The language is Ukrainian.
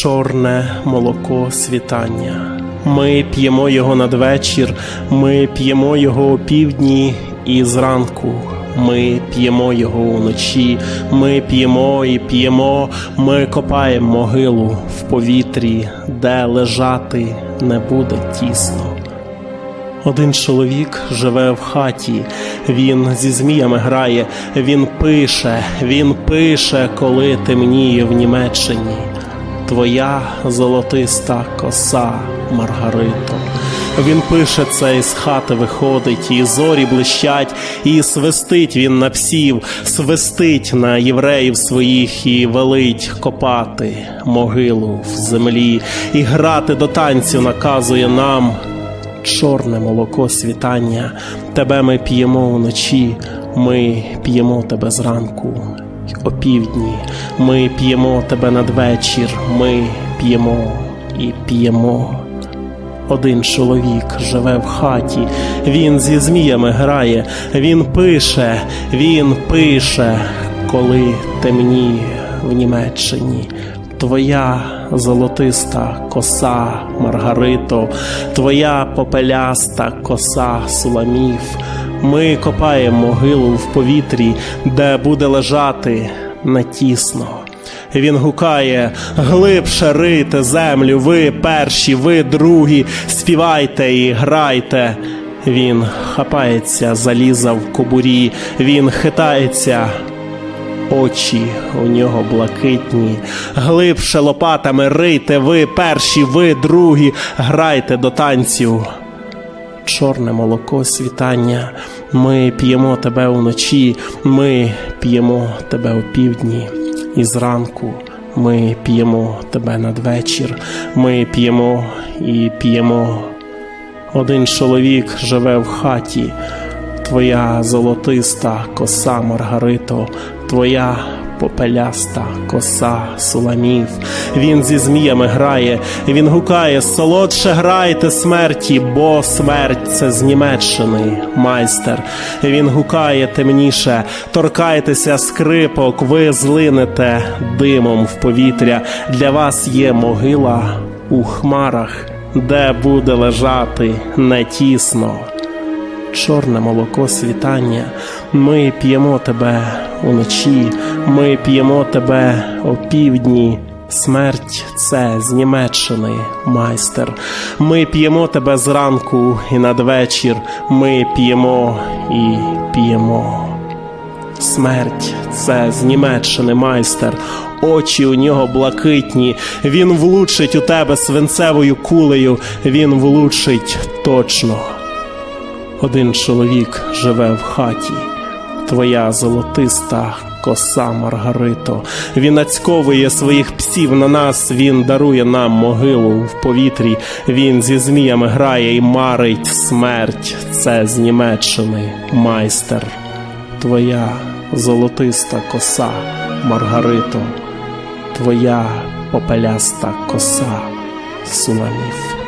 чорне молоко світання. Ми п'ємо його надвечір, ми п'ємо його опівдні і зранку. Ми п'ємо його уночі, ми п'ємо і п'ємо, ми копаємо могилу в повітрі, де лежати не буде тісно. Один чоловік живе в хаті, він зі зміями грає, він пише, він пише, коли темніє в Німеччині. Твоя золотиста коса, Маргарито. Він пише це із хати виходить, і зорі блищать, і свистить він на псів, свистить на євреїв своїх і велить копати могилу в землі, і грати до танцю наказує нам чорне молоко світання, тебе ми п'ємо вночі, ми п'ємо тебе зранку, опівдні, ми п'ємо тебе надвечір, ми п'ємо і п'ємо. Один чоловік живе в хаті, він зі зміями грає, він пише, він пише, коли темніє в Німеччині. Твоя золотиста коса, Маргарито, твоя попеляста коса Суламів. Ми копаємо могилу в повітрі, де буде лежати нетісно. Він гукає глибше рийте землю, ви перші, ви другі, співайте і грайте. Він хапається заліза в кобурі, він хитається, очі у нього блакитні, глибше лопатами рийте, ви перші, ви другі, грайте до танцю. Чорне молоко світання, ми п'ємо тебе вночі, ми п'ємо тебе опівдні, і зранку ми п'ємо тебе надвечір, ми п'ємо і п'ємо. Один чоловік живе в хаті, твоя золотиста коса Маргарито, твоя попеляста коса Суламів. Він зі зміями грає, він гукає солодше грайте смерті, бо смерть це з Німеччини, майстер. Він гукає темніше, торкайтеся скрипок, ви злинете димом в повітря. Для вас є могила у хмарах, де буде лежати не тісно чорне молоко світання. Ми п'ємо тебе уночі, ми п'ємо тебе опівдні. Смерть це з Німеччини, майстер. Ми п'ємо тебе зранку і надвечір. Ми п'ємо і п'ємо. Смерть це з Німеччини, майстер. Очі у нього блакитні. Він влучить у тебе свинцевою кулею. Він влучить точно. Один чоловік живе в хаті, твоя золотиста коса Маргарито. Він нацьковує своїх псів на нас, він дарує нам могилу в повітрі. Він зі зміями грає і марить смерть. Це з Німеччини, майстер. Твоя золотиста коса, Маргарито, твоя попеляста коса, Суламів.